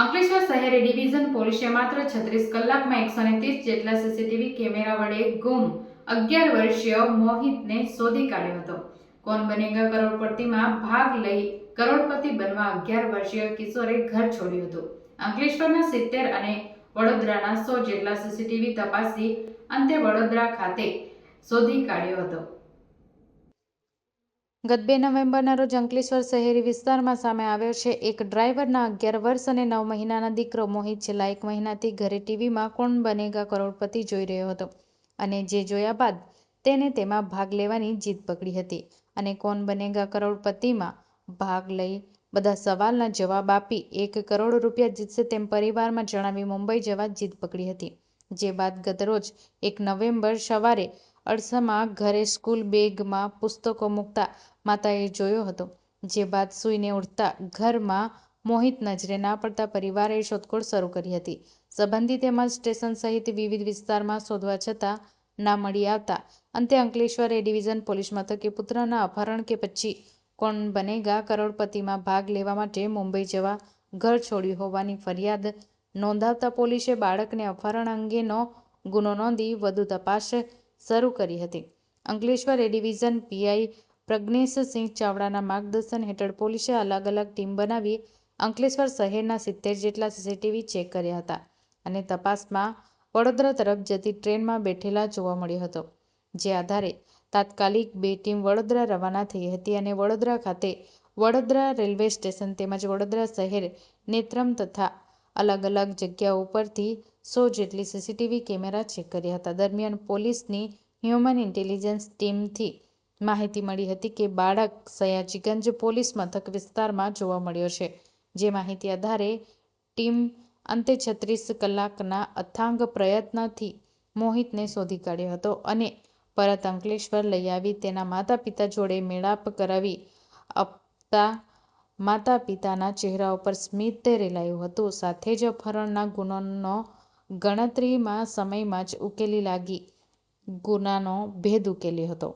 અંકલેશ્વર શહેરી ડિવિઝન પોલીસે માત્ર છત્રીસ કલાકમાં એકસો ત્રીસ જેટલા સીસીટીવી કેમેરા વડે ગુમ અગિયાર વર્ષીય મોહિતને શોધી કાઢ્યો હતો. કોન બનેગા કરોડપતિમાં ભાગ લઈ કરોડપતિ બનવા અગિયાર વર્ષીય કિશોરે ઘર છોડ્યું હતું. અંકલેશ્વરના સિત્તેર અને વડોદરાના સો જેટલા સીસીટીવી તપાસી અંતે વડોદરા ખાતે શોધી કાઢ્યો હતો. ગત બે નવેમ્બરના રોજ અંકલેશ્વર શહેરી વિસ્તારમાં સામે આવ્યો છે. એક ડ્રાઈવરના અગિયાર વર્ષ અને નવ મહિનાના દીકરો મોહિત છેલ્લા એક મહિનાથી ઘરે ટીવીમાં કોણ બનેગા કરોડપતિ જોઈ રહ્યો હતો અને જે જોયા બાદ તેને તેમાં ભાગ લેવાની જીદ પકડી હતી અને કોણ બનેગા કરોડપતિમાં ભાગ લઈ બધા સવાલના જવાબ આપી એક કરોડ રૂપિયા જીતશે તેમ પરિવારમાં જણાવી મુંબઈ જવા જીદ પકડી હતી. જે બાદ ગતરોજ એક નવેમ્બર સવારે અડસમાં ઘરે સ્કૂલ બેગમાં પુસ્તકો મૂકતા માતાએ જોયો હતો, જે બાદ સૂઈને ઉઠતા ઘરમાં મોહિત નજરે ના પડતા પરિવારે શોધખોળ શરૂ કરી હતી. સંબંધી તેમજ સ્ટેશન સહિત વિવિધ વિસ્તારમાં શોધવા છતાં ના મળી આવતા. અંતે અંકલેશ્વર ડિવિઝન પોલીસ મથકે પુત્રના અપહરણ કે પછી કોણ બનેગા કરોડપતિમાં ભાગ લેવા માટે મુંબઈ જવા ઘર છોડ્યું હોવાની ફરિયાદ નોંધાવતા પોલીસે બાળકને અપહરણ અંગેનો ગુનો નોંધી વધુ તપાસ શરૂ કરી હતી. Ankleshwar A division PI Pragneshsinh ચાવડાના માર્ગદર્શન હેઠળ પોલીસે અલગ અલગ ટીમ બનાવી અંકલેશ્વર શહેરના સિત્તેર જેટલા સીસીટીવી ચેક કર્યા હતા અને તપાસમાં વડોદરા તરફ જતી ટ્રેનમાં બેઠેલા જોવા મળ્યો હતો. જે આધારે તાત્કાલિક બે ટીમ વડોદરા રવાના થઈ હતી અને વડોદરા ખાતે વડોદરા રેલવે સ્ટેશન તેમજ વડોદરા શહેર નેત્રમ તથા અલગ અલગ જગ્યાઓ ઉપરથી સો જેટલી સીસીટીવી કેમેરા ચેક કર્યા હતા. દરમિયાન પોલીસની હ્યુમન ઇન્ટેલિજન્સ ટીમથી માહિતી મળી હતી કે બાળક સયાજીગંજ પોલીસ મથક વિસ્તારમાં જોવા મળ્યો છે. જે માહિતી આધારે ટીમ અંતે છત્રીસ કલાકના અથાંગ પ્રયત્નથી મોહિતને શોધી કાઢ્યો હતો અને પરત અંકલેશ્વર લઈ આવી. તેના માતા પિતા જોડે મેળાપ કરાવી આપતા માતા પિતાના ચહેરા ઉપર સ્મિત રેલાયું હતું. સાથે જ અપહરણના ગુનાનો ગણતરીમાં સમયમાં જ ઉકેલી લાગી. ગુનાનો ભેદ ઉકેલ્યો હતો.